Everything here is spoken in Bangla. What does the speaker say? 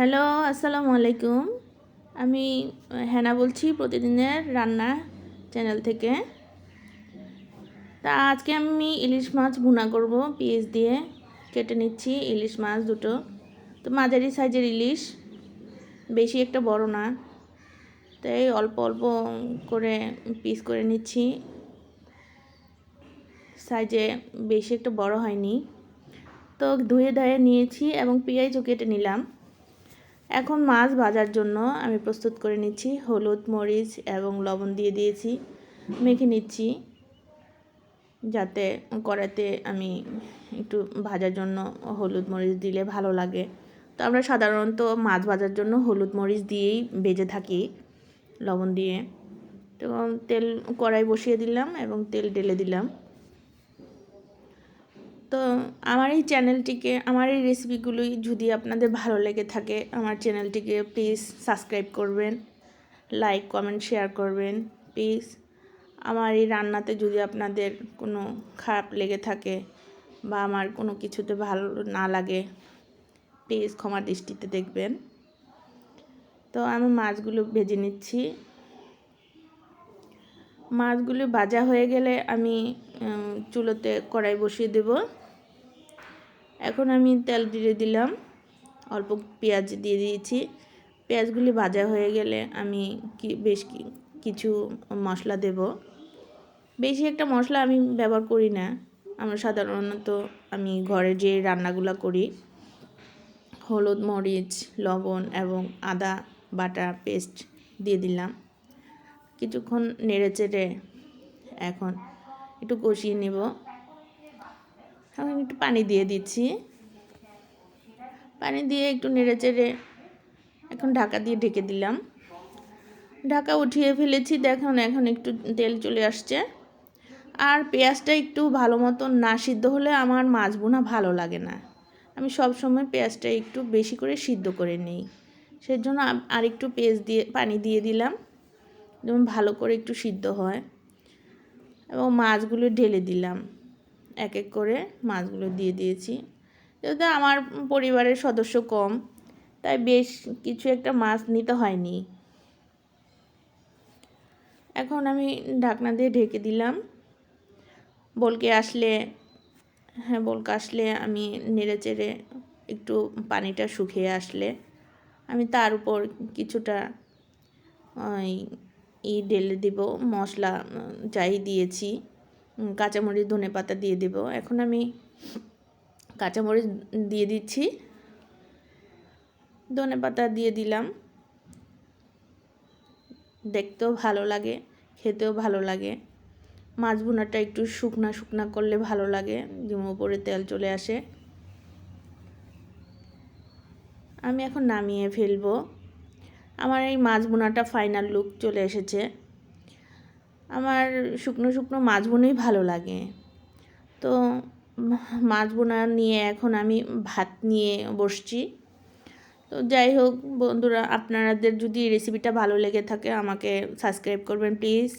হ্যালো, আসসালামু আলাইকুম। আমি হেনা বলছি প্রতিদিনের রান্না চ্যানেল থেকে। তা আজকে আমি ইলিশ মাছ ভুনা করব, পেঁয়াজ দিয়ে কেটে নিচ্ছি, ইলিশ মাছ দুটো। তো মাঝারি সাইজের ইলিশ, বেশি একটা বড় না। তাই অল্প অল্প করে পিস করে নিচ্ছি। সাইজে বেশি একটা বড় হয়নি। তো ধুয়ে ধুয়ে নিয়েছি এবং পেঁয়াজও কেটে নিলাম। এখন মাছ ভাজার জন্য আমি প্রস্তুত করে নিচ্ছি। হলুদ, মরিচ এবং লবণ দিয়ে দিয়েছি। মেখে নিচ্ছি যাতে কড়াতে আমি একটু ভাজার জন্য হলুদ, মরিচ দিলে ভালো লাগে। তো আমরা সাধারণত মাছ ভাজার জন্য হলুদ, মরিচ দিয়েই বেজে থাকি লবণ দিয়ে। তো তেল কড়াই বসিয়ে দিলাম এবং তেল ঢেলে দিলাম। তো আমার এই চ্যানেলটিকে, আমার এই রেসিপিগুলোই যদি আপনাদের ভালো লেগে থাকে, আমার চ্যানেলটিকে প্লিজ সাবস্ক্রাইব করবেন লাইক কমেন্ট শেয়ার করবেন প্লিজ আমার এই রান্নাতে যদি আপনাদের কোনো খারাপ লেগে থাকে বা আমার কোনো কিছুতে ভালো না লাগে প্লিজ ক্ষমা দৃষ্টিতে দেখবেন। তো আমি মাছগুলো ভেজে নিচ্ছি। মাছগুলো ভাজা হয়ে গেলে আমি চুলোতে কড়াই বসিয়ে দেবো। এখন আমি তেল দিয়ে দিলাম। অল্প পেঁয়াজ দিয়ে দিয়েছি। পেঁয়াজগুলি ভাজা হয়ে গেলে আমি কি বেশ কিছু মশলা দেব। বেশি একটা মশলা আমি ব্যবহার করি না। আমরা সাধারণত আমি ঘরে যে রান্নাগুলো করি, হলুদ, মরিচ, লবণ এবং আদা, বাটা, পেস্ট দিয়ে দিলাম। কিছুক্ষণ নেড়ে চেড়ে এখন একটু কষিয়ে নেব। এখন একটু পানি দিয়ে দিচ্ছি। পানি দিয়ে একটু নেড়ে চেড়ে এখন ঢাকা দিয়ে ঢেকে দিলাম। ঢাকা উঠিয়ে ফেলেছি, দেখুন এখন একটু তেল চলে আসছে। আর পেঁয়াজটা একটু ভালো মতো না সিদ্ধ হলে আমার মাছ বোনা ভালো লাগে না। আমি সব সময় পেঁয়াজটা একটু বেশি করে সিদ্ধ করে নিই। সেজন্য আর একটু পেঁয়াজ দিয়ে, পানি দিয়ে দিলাম। যেমন ভালো করে একটু সিদ্ধ হয়। এবং মাছগুলো ঢেলে দিলাম। এক এক করে মাছগুলো দিয়ে দিয়েছি। যেহেতু আমার পরিবারের সদস্য কম, তাই বেশ কিছু একটা মাছ নিতে হয়নি। এখন আমি ঢাকনা দিয়ে ঢেকে দিলাম। বলকে আসলে হ্যাঁ বলকে আসলে আমি নেড়ে চেড়ে একটু পানিটা শুকিয়ে আসলে আমি তার উপর কিছুটা ই ঢেলে দেব, মশলা যাই দিয়েছি। কাঁচামরিচ, ধনে পাতা দিয়ে দেব। এখন আমি কাঁচামরিচ দিয়ে দিচ্ছি। ধনে পাতা দিয়ে দিলাম। দেখতেও ভালো লাগে, খেতেও ভালো লাগে। মাছ ভুনাটা একটু শুকনা শুকনা করলে ভালো লাগে যেমন উপরে তেল চলে আসে। আমি এখন নামিয়ে ফেলব। আমার এই মাছ বোনাটা ফাইনাল লুক চলে এসেছে। আমার শুকনো শুকনো মাছ বোনই ভালো লাগে। তো মাছ বোনা নিয়ে এখন আমি ভাত নিয়ে বসছি। তো যাই হোক বন্ধুরা, আপনাদের যদি রেসিপিটা ভালো লেগে থাকে আমাকে সাবস্ক্রাইব করবেন প্লিজ